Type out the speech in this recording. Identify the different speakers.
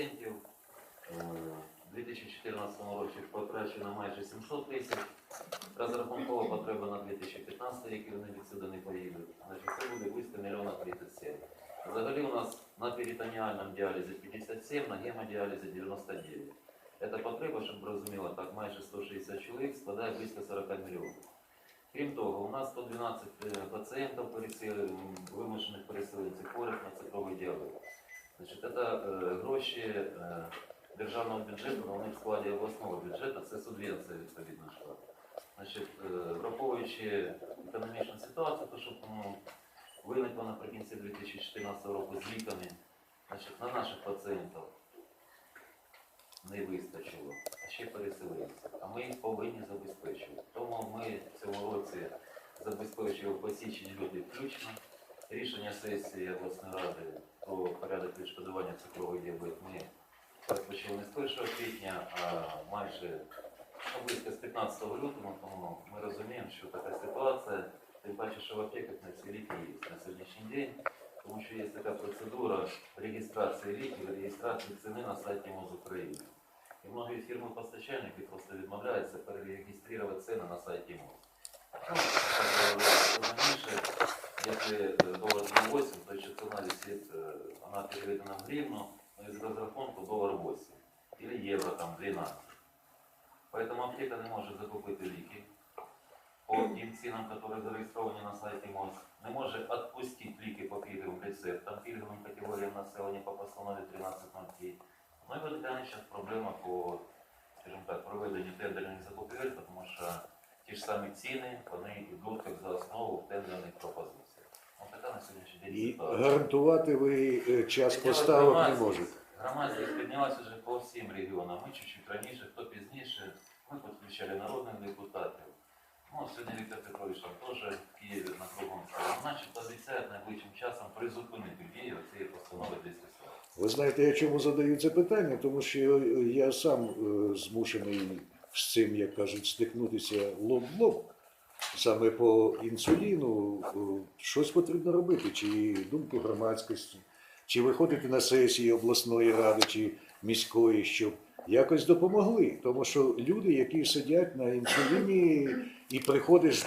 Speaker 1: пацієнтів. Е, У 2014 році потрачено майже 700 тисяч. Розрахункова потреба на 2015 рік, і вони відсюди не поїдуть. Значить, це буде близько мільйона 37. Взагалі у нас на перитоніальному діалізі 57, на гемодіалізі 99. Ця потреба, щоб ви розуміли, так майже 160 чоловік складає близько 40 мільйонів. Крім того, у нас 112 е, пацієнтів пересили- м, вимушених переселенців хворих на цукровий діабет. Значить, це е, гроші е, державного бюджету, але вони в складі обласного бюджету, це субвенція відповідно йшла. Значить, е, враховуючи економічну ситуацію, то що ну, виникло наприкінці 2014 року з ліками, значить, на наших пацієнтів не вистачило, а ще переселенців. А ми їх повинні забезпечувати. Тому ми в цьому році забезпечуємо посічені люди включно. Рішення сесії обласної ради про порядок відшкодування цукровий діабет ми розпочали з 1 квітня, а майже близько з 15 лютого, тому ми розуміємо, що така ситуація, тим паче, що в аптеках на ці ліки є на сьогоднішній день, тому що є така процедура реєстрації ліків, реєстрації ціни на сайті МОЗ України. І многі фірми-постачальники просто відмовляються перереєструвати ціни на сайті МОЗ. Ну, так говорили раніше, если э, доллар 8, то еще цена висит, э, она переведена в гривну, но из разрахунка доллар 8 или евро там 12. Поэтому аптека не може закупити ліки по тим цінам, які зареєстровані на сайті МОЗ, не може відпустити ліки по пільговим рецептам, пільговим категоріям населення по постанові 13.05. Ну і виникає зараз проблема по, скажімо так, проведенню тендерних закупівель, тому що ті ж самі ціни, вони йдуть як за основу в тендерних пропозиціях.
Speaker 2: І гарантувати ви е, час поставок не
Speaker 1: громадськість-
Speaker 2: можете.
Speaker 1: Громадськість піднялася вже по всім регіонам. Ми чуть-чуть раніше, хто пізніше. Ми підключали народних депутатів. Ну, сьогодні Віктор Петрович там теж в Києві на кругом став. Значить, обіцяють найближчим часом призупинити дію цієї постанови 240.
Speaker 2: Ви знаєте, я чому задаю це питання? Тому що я сам е, змушений з цим, як кажуть, стикнутися лоб в лоб. Саме по інсуліну е, щось потрібно робити, чи думку громадськості, чи виходити на сесії обласної ради чи міської, щоб якось допомогли. Тому що люди, які сидять на інсуліні і приходиш